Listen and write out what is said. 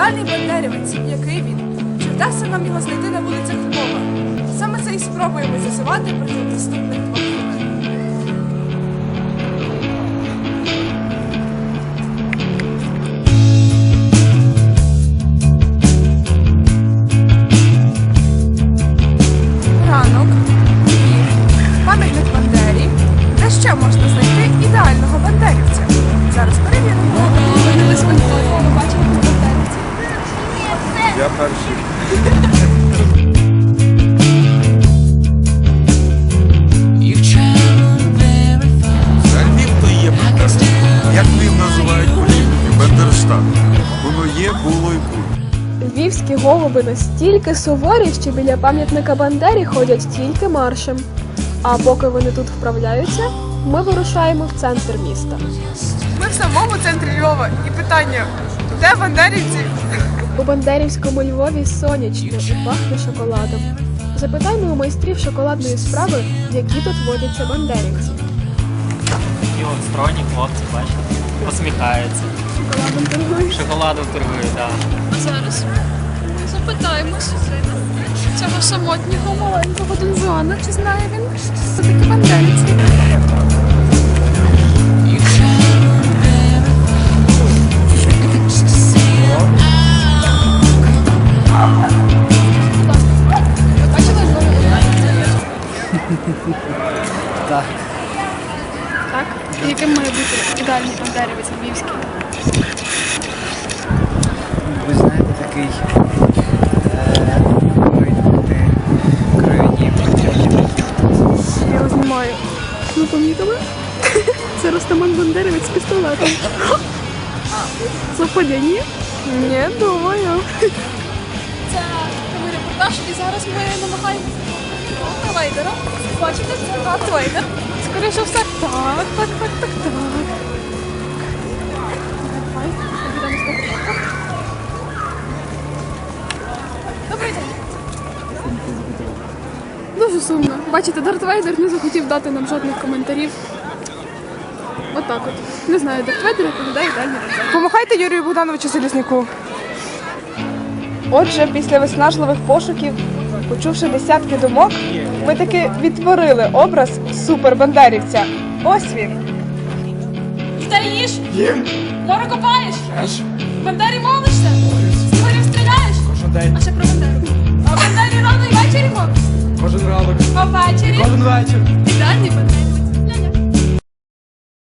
ідеальний бандерівець, який він. Чи вдасться нам його знайти на вулицях Львова? Саме це і спробуємо з'ясувати протягом наступних двох. Ранок, Львів, пам'ятник Бандері. Де ще можна знайти перший. You've traveled very far. Львів то є Бендерштат. Як Львів називають політики? Бендерштат. Воно є, було і буде. Львівські голуби настільки суворі, що біля пам'ятника Бандері ходять тільки маршем. А поки вони тут вправляються, ми вирушаємо в центр міста. Ми в самому центрі Львова. І питання, де бандерівці? У Бандерівському Львові сонячно і пахне шоколадом. Запитаймо у майстрів шоколадної справи, які тут водяться бандерівці. Такі от стройні хлопці, бачите, посміхаються. Шоколадом торгують. Шоколадом торгують, так. Зараз запитаємось цього самотнього маленького Донжуана, чи знає він, Так. І Яким має бути ідеальний бандерівець львівський? Ви знаєте, такий е, країні Я його знімаю. Ви помітили? Це Ростаман Бандерівець з пістолетом. Совпадіння? Ні, думаю. Це прямий репортаж, і зараз ми намагаємося Дарта Бачите, це Вейдер. Скоріше все. Так, так, так, так, так. Добрий день. Дуже сумно. Бачите, Дарт Вейдер не захотів дати нам жодних коментарів. Отак от. Не знаю, Дарт Вейдер відповідає далі. Помахайте Юрію Богдановичу Залізняку. Отже, після виснажливих пошуків, почувши десятки думок, ми таки відтворили образ супербандерівця. Ось він. Стоїш? Їм. Море копаєш? В Бандері молишся? З стріляєш? Кожен день, А ще про Бандеру. А в Бандері рано і ввечері молишся?